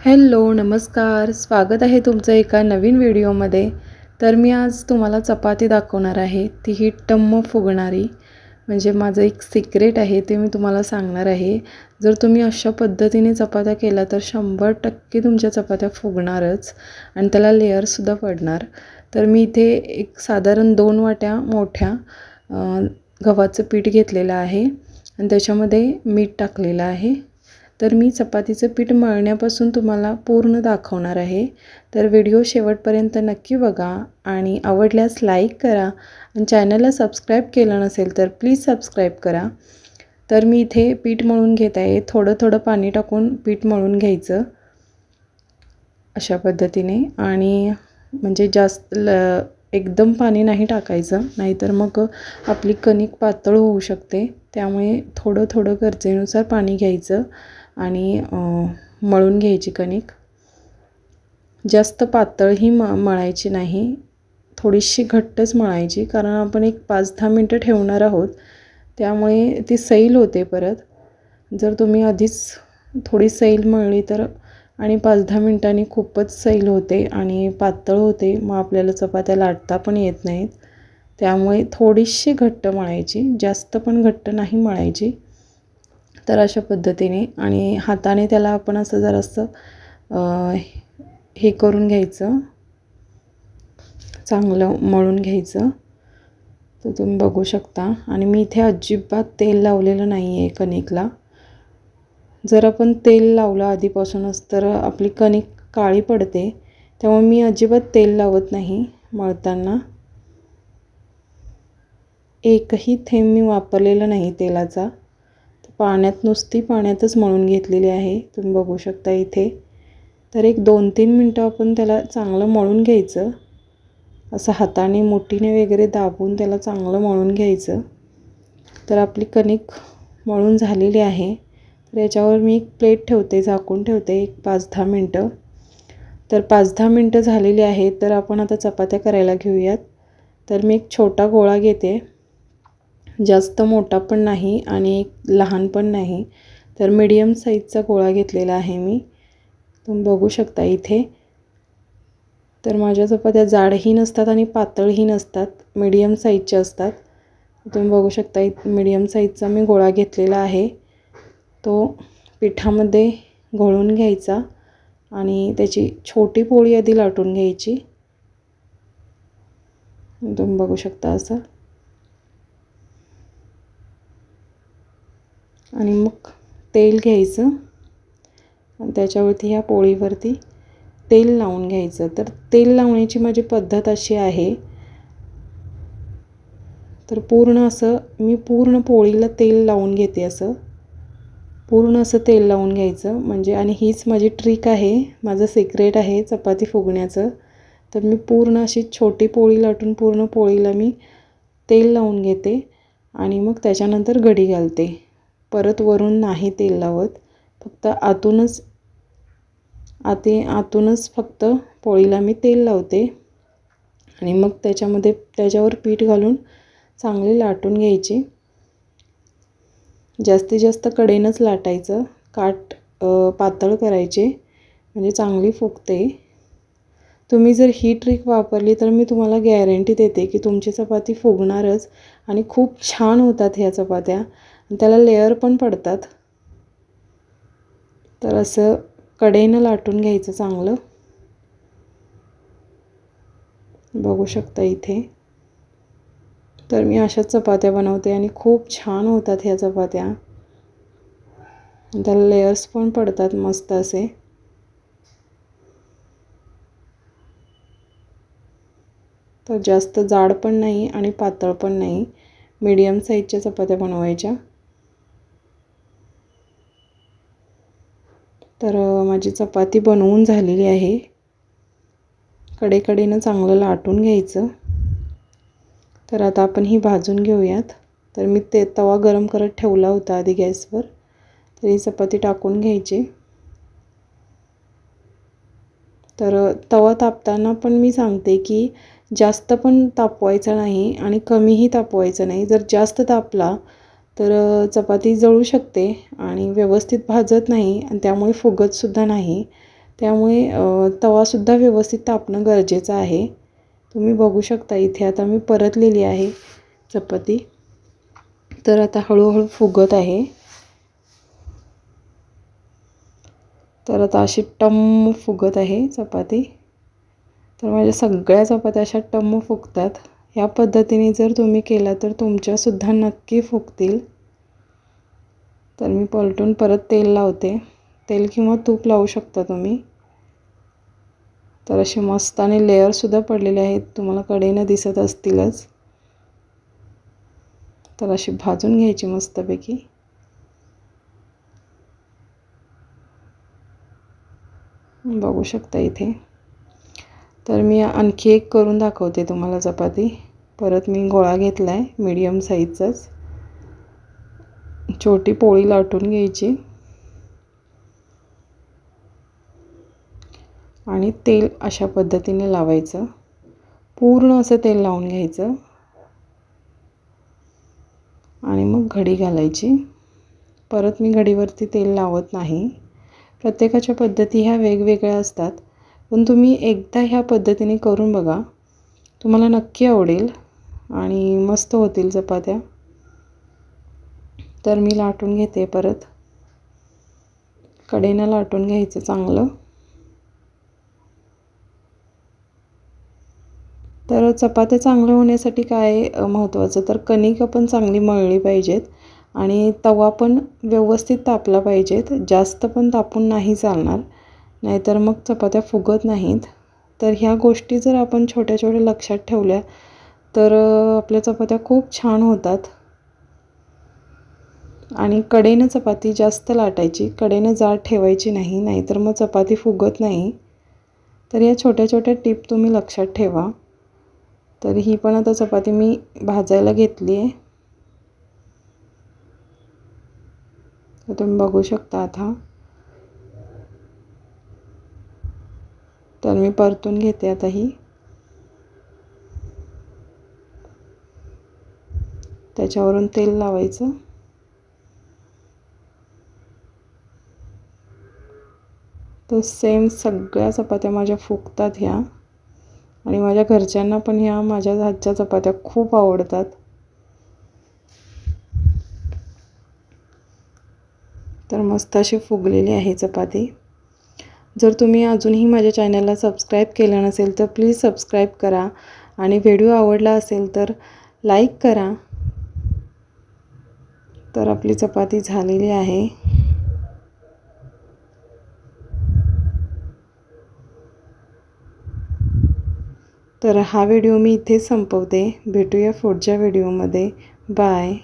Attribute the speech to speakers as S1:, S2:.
S1: Hello नमस्कार. स्वागत आहे तुमचं एका नवीन व्हिडिओमध्ये. तर मी आज तुम्हाला चपाती दाखवणार आहे. ती ही टम्म फुगणारी. म्हणजे माझं एक सिक्रेट आहे ते मी तुम्हाला सांगणार आहे. जर तुम्ही अशा पद्धतीने चपात्या केल्या तर शंभर टक्के तुमच्या चपात्या फुगणारच आणि त्याला लेअरसुद्धा पडणार. तर मी इथे एक साधारण दोन वाट्या मोठ्या गव्हाचं पीठ घेतलेलं आहे आणि त्याच्यामध्ये मीठ टाकलेलं आहे. तर मी चपातीचं पीठ मळण्यापासून तुम्हाला पूर्ण दाखवणार आहे. तर व्हिडिओ शेवटपर्यंत नक्की बघा आणि आवडल्यास लाईक करा आणि चॅनलला सबस्क्राईब केलं नसेल तर प्लीज सबस्क्राईब करा. तर मी इथे पीठ मळून घेत आहे. थोडं थोडं पाणी टाकून पीठ मळून घ्यायचं अशा पद्धतीने आणि म्हणजे जास्त ल एकदम पाणी नाही टाकायचं नाहीतर मग आपली कणिक पातळ होऊ शकते. त्यामुळे थोडं थोडं गरजेनुसार पाणी घ्यायचं. आणि मळून घ्यायची कणिक. जास्त पातळही म मळायची नाही. थोडीशी घट्टच मळायची कारण आपण एक पाच दहा मिनटं ठेवणार आहोत. त्यामुळे ती सैल होते परत. जर तुम्ही आधीच थोडी सैल मळली तर आणि पाच दहा मिनटांनी खूपच सैल होते आणि पातळ होते मग आपल्याला चपात्या लाटता पण येत नाहीत. त्यामुळे थोडीशी घट्ट मळायची जास्त पण घट्ट नाही मळायची. तर अशा पद्धतीने आणि हाताने त्याला आपण असं जरासं हे करून घ्यायचं. चांगलं मळून घ्यायचं. तर तुम्ही बघू शकता. आणि मी इथे अजिबात तेल लावलेलं नाही आहे कणिकला. जर आपण तेल लावलं आधीपासूनच तर आपली कणिक काळी पडते. त्यामुळे मी अजिबात तेल लावत नाही मळताना. एकही थेंब मी वापरलेला नाही तेलाचा. पाण्यात नुसती पाण्यातच मळून घेतलेली आहे. तुम्ही बघू शकता इथे. तर एक दोन तीन मिनटं आपण त्याला चांगलं मळून घ्यायचं. असं हाताने मुठीने वगैरे दाबून त्याला चांगलं मळून घ्यायचं. तर आपली कणिक मळून झालेली आहे. तर याच्यावर मी एक प्लेट ठेवते झाकून ठेवते एक पाच दहा मिनटं. तर पाच दहा मिनटं झालेली आहेत तर आपण आता चपात्या करायला घेऊयात. तर मी एक छोटा गोळा घेते. जास्त मोठा पण नाही आणि एक लहान पण नाही. तर मीडियम साईजचा गोळा घेतलेला आहे मी. तुम्ही बघू शकता इथे. तर माझ्या चपात्या जाडही नसतात आणि पातळही नसतात. मीडियम साईजच्या असतात. तुम्ही बघू शकता इत मीडियम साईजचा मी गोळा घेतलेला आहे. तो पिठामध्ये घोळून घ्यायचा आणि त्याची छोटी पोळी आधी लाटून घ्यायची. तुम्ही बघू शकता असं. आणि मग तेल घ्यायचं. आणि त्याच्यावरती ह्या पोळीवरती तेल लावून घ्यायचं. तर तेल लावण्याची माझी पद्धत अशी आहे. तर पूर्ण असं मी पूर्ण पोळीला तेल लावून घेते असं. पूर्ण असं तेल लावून घ्यायचं. म्हणजे आणि हीच माझी ट्रिक आहे. माझं सिक्रेट आहे चपाती फुगण्याचं. तर मी पूर्ण अशी छोटी पोळी लाटून पूर्ण पोळीला मी तेल लावून घेते. आणि मग त्याच्यानंतर घडी घालते. परत वरून नाही तेल लावत. फक्त आतूनच आती आतूनच फक्त पोळीला मी तेल लावते. आणि मग त्याच्यामध्ये त्याच्यावर पीठ घालून चांगले लाटून घ्यायचे. जास्तीत जास्त कडेनंच लाटायचं. काट पातळ करायचे. म्हणजे चांगली फुगते. तुम्ही जर ही ट्रिक वापरली तर मी तुम्हाला गॅरंटी देते की तुमची चपाती फुगणारच. आणि खूप छान होतात ह्या चपात्या. त्याला लेअर पण पडतात. तर असं कडेनं लाटून घ्यायचं चांगलं. बघू शकता इथे. तर मी अशाच चपात्या बनवते आणि खूप छान होतात ह्या चपात्या. त्याला लेयर्स पण पडतात मस्त असे. तर जास्त जाड पण नाही आणि पातळ पण नाही. मीडियम साईजच्या चपात्या बनवायच्या. तर माझी चपाती बनवून झालेली आहे. कडेकडेनं चांगलं लाटून घ्यायचं. तर आता आपण ही भाजून घेऊयात. तर मी ते तवा गरम करत ठेवला होता आधी गॅसवर. तर ही चपाती टाकून घ्यायची. तर तवा तापताना पण मी सांगते की जास्त पण तापवायचा नाही आणि कमीही तापवायचं नाही. जर जास्त तापला तर चपाती जळू शकते आणि व्यवस्थित भाजत नाही आणि त्यामुळे फुगतसुद्धा नाही. त्यामुळे तवासुद्धा व्यवस्थित तापणं गरजेचं आहे. तुम्ही बघू शकता इथे आता मी परतलेली आहे चपाती. तर आता हळूहळू फुगत आहे. तर आता अशी टम्म फुगत आहे चपाती. तर माझ्या सगळ्या चपात्या अशा टम्म फुगतात. ह्या पद्धतीने जर तुम्ही केला तर तुमच्यासुद्धा नक्की फुगतील. तर मी पलटून परत तेल लावते. तेल किंवा तूप लावू शकता तुम्ही. तर असे मस्त आणि लेअरसुद्धा पडलेले आहेत. तुम्हाला कडेनं दिसत असतीलच. तर अशी भाजून घ्यायची मस्तपैकी. बघू शकता इथे. तर मी आणखी एक करून दाखवते तुम्हाला चपाती. परत मी गोळा घेतला आहे मीडियम साईजचाच छोटी पोळी लाटून घ्यायची. आणि तेल अशा पद्धतीने लावायचं. पूर्ण असं तेल लावून घ्यायचं. आणि मग घडी घालायची. परत मी घडीवरती तेल लावत नाही. प्रत्येकाच्या पद्धती ह्या वेगवेगळ्या असतात. पण तुम्ही एकदा ह्या पद्धतीने करून बघा. तुम्हाला नक्की आवडेल. आणि मस्त होतील चपात्या. तर मी लाटून घेते परत. कडेनं लाटून घ्यायचं चांगलं. तर चपात्या चांगल्या होण्यासाठी काय महत्त्वाचं? तर कणिक पण चांगली मळली पाहिजेत आणि तवा पण व्यवस्थित तापला पाहिजेत. जास्त पण तापून नाही चालणार. नाहीतर मग चपात्या फुगत नाहीत. तर ह्या गोष्टी जर आपण छोट्या छोट्या लक्षात ठेवल्या तर आपल्या चपात्या खूप छान होतात. आणि कडेनं चपाती जास्त लाटायची कडेनं जाड ठेवायची नाही नाहीतर मग चपाती फुगत नाही. तर या छोट्या छोट्या टीप तुम्ही लक्षात ठेवा. तर ही पण आता चपाती मी भाजायला घेतली आहे. तर तुम्ही बघू शकता आता. तर मी परतून घेते आता ही. त्याच्यावरून तेल लावायचं. तर सेम सगळ्या चपात्या माझ्या फुगतात ह्या. आणि माझ्या घरच्यांना पण ह्या माझ्या हातच्या चपात्या खूप आवडतात. तर मस्त अशी फुगलेली आहे चपाती. जर तुम्ही अजूनही माझ्या चॅनलला सबस्क्राईब केलं नसेल तर प्लीज सबस्क्राईब करा. आणि व्हिडिओ आवडला असेल तर लाईक करा. तर आपली चपाती झालेली आहे. तर हा व्हिडिओ मी इथेच संपवते. भेटूया पुढच्या व्हिडिओमध्ये. बाय.